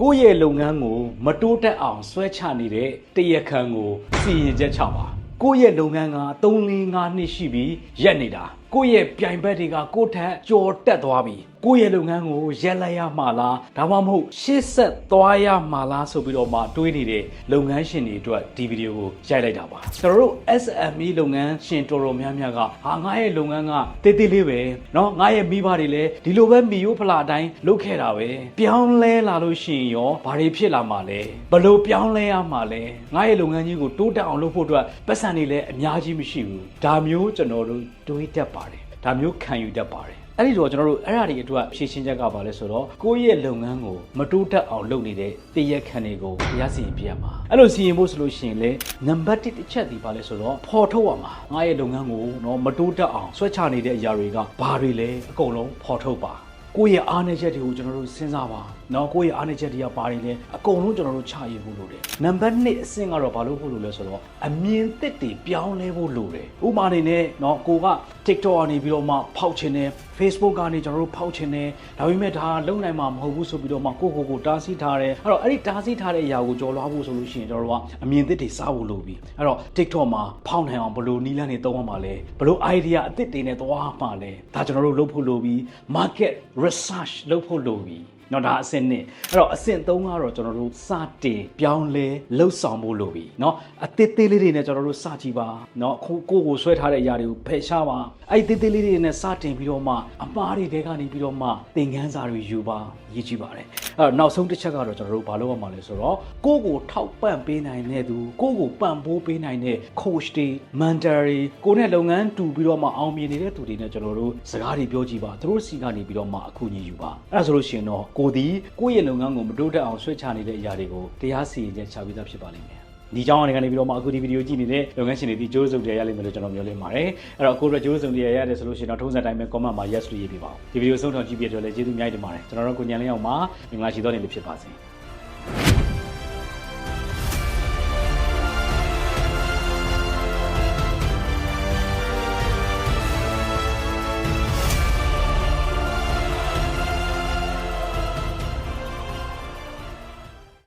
ကိုယ့်ရဲ့လုပ်ငန်းကိုမတိုးတက်အောင်ဆွဲချနေတဲ့တရက်ခံကိုစီရင်ချက်ချပါကိုယ့်ရဲ့လုပ်ငန်းက3 4 5နှစ်ရှိပြီးရက်နေတာကိုယ့်ရဲ့ပြိုင်ဘက်တွေကကိုယ့်ထက်ကြော်တက်သွားပြီကိုယ့်ရဲ့လုပ်ငန်းကိုရက်လိုက်ရမှာလားဒါမှမဟုတ်ရှေ့ဆက်သွားရမှာလားဆိုပြီးတော့မှတွေးနေတဲ့လုပ်ငန်းရှင်တွေအတွက်ဒီဗီဒီယိုကိုရိုက်လိုက်တာပါကျွန်တော်တို့ SME လုပ်ငန်းရှင်တော်တော်များများကဟာငါရဲ့လုပ်ငန်းကတေးသေးလေးပဲเนาะငါရဲ့မိဘတွေလည်းဒီလိုပဲမီယိုဖလာအတိုင်းလုပ်ခဲ့တာပဲပြောင်းလဲလာလို့ရှိရင်ရောဘာတွေဖြစ်လာမှာလဲဘယ်လို့ပြောင်းလဲရမှာလဲငါရဲ့လုပ်ငန်းကြီးကိုတိုးတက်အောင်လုပ်ဖို့အတွက်ပတ်စံတွေလည်းအများကြီးမရှိဘူးဒါမျိုးကျွန်တော်တို့တွေးတတ်ပါတယ် ဒါမျိုးခံယူတတ်ပါတယ်အဲ့ဒီတော့ကျွန်တော်တို့အဲ့ဓာတွေအတွက်ဖြည့်ရှင်းချက်ကပါလဲဆိုတော့ကိုယ့်ရဲ့လုပ်ငန်းကိုမတိုးတက်အောင်လုပ်နေတဲ့တရားခံတွေကိုတရားစီရင်ပြရမှာအဲ့လိုစီရင်ဖို့ဆိုလို့ရှိရင်လေနံပါတ်1တစ်ချက်ဒီပါလဲဆိုတော့ဖော်ထုတ်ရမှာငါရဲ့လုပ်ငန်းကိုတော့မတိုးတက်အောင်ဆွဲချနေတဲ့အရာတွေကဘာတွေလဲအကုန်လုံးဖော်ထုတ်ပါကိုယ့်ရဲ့အားနည်းချက်တွေကိုကျွန်တော်တို့စဉ်းစားပါ။နော်ကိုယ့်ရဲ့အားနည်းချက်တွေကဘာတွေလဲအကုန်လုံးကျွန်တော်တို့ချရည်ဖို့လိုတယ်။နံပါတ်1အဆင့်ကတော့ဘာလို့ဖို့လိုလဲဆိုတော့အမြင်သစ်တွေပြောင်းလဲဖို့လိုတယ်။ဥပမာအနေနဲ့နော်ကိုက TikTok ကနေပြီးတော့မှဖောက်ချင်တယ် Facebook ကနေကျွန်တော်တို့ဖောက်ချင်တယ်ဒါပေမဲ့ဒါလုံနိုင်မှာမဟုတ်ဘူးဆိုပြီးတော့မှကိုကိုကိုတားဆီးထားတယ်အဲ့တော့အဲ့ဒီတားဆီးထားတဲ့အရာကိုကြော်လွှားဖို့ဆိုလို့ရှိရင်ကျွန်တော်တို့ကအမြင်သစ်တွေစားဖို့လိုပြီအဲ့တော့ TikTok မှာဖောက်နိုင်အောင်ဘယ်လိုနီးလန်းတွေသုံးရမှာလဲဘယ်လို idea အသစ်တွေနဲ့သွားမှာလဲဒါကျွန်တော်တို့လုပ်ဖို့လိုပြီ market research လုပ်ဖို့လိုပြီ နော်ဒါအဆင့်နဲ့အဲ့တော့အဆင့်3ကတော့ကျွန်တော်တို့စတင်ပြောင်းလဲလှုပ်ဆောင်ဖို့လိုပြီเนาะအသေးသေးလေးတွေနဲ့ကျွန်တော်တို့စကြည့်ပါเนาะခုကိုကိုဆွဲထားတဲ့အရာတွေကိုဖယ်ရှားပါအဲ့ဒီသေးသေးလေးတွေနဲ့စတင်ပြီးတော့မှအမားတွေတဲကနေပြီးတော့မှသင်ခန်းစာတွေယူပါရေးကြည့်ပါတယ်အဲ့တော့နောက်ဆုံးတစ်ချက်ကတော့ကျွန်တော်တို့ဘာလုပ်ရမှာလဲဆိုတော့ကိုကိုထောက်ပံ့ပေးနိုင်တဲ့သူကိုကိုပံ့ပိုးပေးနိုင်တဲ့ coach တွေ mentor တွေကိုနဲ့လုပ်ငန်းတူပြီးတော့မှအောင်မြင်နေတဲ့သူတွေနဲ့ကျွန်တော်တို့စကားတွေပြောကြည့်ပါသူတို့စီကနေပြီးတော့မှအခုညီယူပါအဲ့ဒါဆိုလို့ရှိရင်တော့ ကိုဒီကိုယ့်ရဲ့လုပ်ငန်းကိုမတိုးတက်အောင်ဆွဲချနေတဲ့အရာတွေကိုတရားစီရင်ချက်ချပြီးသားဖြစ်ပါလိမ့်မယ်ဒီကြောင်းအနေကနေပြီးတော့မှအခုဒီဗီဒီယိုကြည့်နေတဲ့လုပ်ငန်းရှင်တွေဒီကြိုးစုံတွေရလိမ့်မယ်လို့ကျွန်တော်မျှော်လင့်ပါတယ်အဲ့တော့အခုတော့ကြိုးစုံတွေရရတယ်ဆိုလို့ရှိရင်တော့ထုံးစံတိုင်းပဲ comment မှာ yes လို့ရေးပြပါဦးဒီဗီဒီယိုဆုံးထောင်ကြည့်ပြတော့လည်းကျေးဇူးအများကြီးတင်ပါတယ်ကျွန်တော်တို့ကိုညံလင်းအောင်မှာမင်္ဂလာရှိသောနေ့လေးဖြစ်ပါစေ